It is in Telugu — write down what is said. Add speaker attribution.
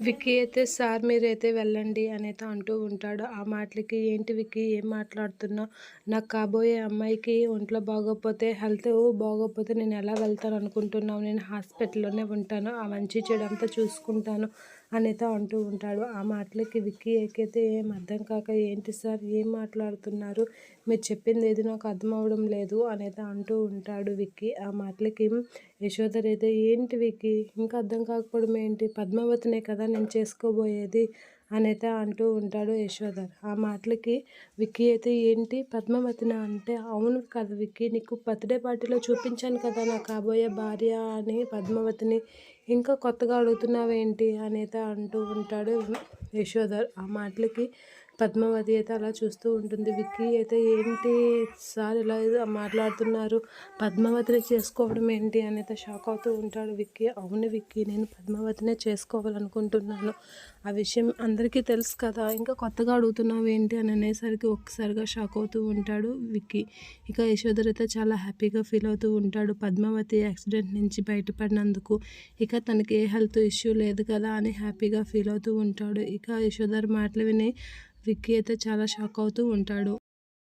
Speaker 1: విక్కీ అయితే సార్ మీరైతే వెళ్ళండి అనైతే అంటూ ఉంటాడు. ఆ మాటలకి ఏంటి విక్కీ ఏం మాట్లాడుతున్నావు నాకు కాబోయే అమ్మాయికి ఒంట్లో బాగోకపోతే హెల్త్ బాగోకపోతే నేను ఎలా వెళ్తాను అనుకుంటున్నావు నేను హాస్పిటల్లోనే ఉంటాను. ఆ మంచి చెడు అంతా చూసుకుంటాను. అనిత అంటూ ఉంటాడు. ఆ మాటలకి విక్కీ ఎక్కితే ఏం అర్థం కాక ఏంటి సార్? ఏం మాట్లాడుతున్నారు? మీరు చెప్పింది ఏది నాకు అర్థం అవ్వడం లేదు అనిత అంటూ ఉంటాడు విక్కీ. ఆ మాటలకి యశోధర్ అయితే ఏంటి విక్కీ? ఇంకా అర్థం కాకపోవడం ఏంటి? పద్మావతినే కదా నేను చేసుకోబోయేది? అనైతే అంటూ ఉంటాడు యశోధర్ ఆ మాటలకి విక్కీ అయితే ఏంటి? పద్మావతిన అంటే అవును కదా విక్కీ నీకు బర్త్డే పార్టీలో చూపించాను కదా నా కాబోయే భార్య అని పద్మావతిని ఇంకా కొత్తగా అడుగుతున్నావేంటి అనైతే అంటూ ఉంటాడు యశోధర్ ఆ మాటలకి పద్మావతి అయితే అలా చూస్తూ ఉంటుంది. విక్కీ అయితే ఏంటి సార్ ఇలా మాట్లాడుతున్నారు? పద్మావతిని చేసుకోవడం ఏంటి అని అయితే షాక్ అవుతూ ఉంటాడు విక్కీ. అవును విక్కీ నేను పద్మావతినే చేసుకోవాలనుకుంటున్నాను. ఆ విషయం అందరికీ తెలుసు కదా. ఇంకా కొత్తగా అడుగుతున్నావు ఏంటి అని అనేసరికి ఒక్కసారిగా షాక్ అవుతూ ఉంటాడు విక్కీ. ఇక యశోధర్ అయితే చాలా హ్యాపీగా ఫీల్ అవుతూ ఉంటాడు. పద్మావతి యాక్సిడెంట్ నుంచి బయటపడినందుకు ఇక తనకి ఏ హెల్త్ ఇష్యూ లేదు కదా అని హ్యాపీగా ఫీల్ అవుతూ ఉంటాడు. ఇక యశోధర్ మాటలు విని విక్రేత చాలా షాక్ అవుతూ ఉంటాడు.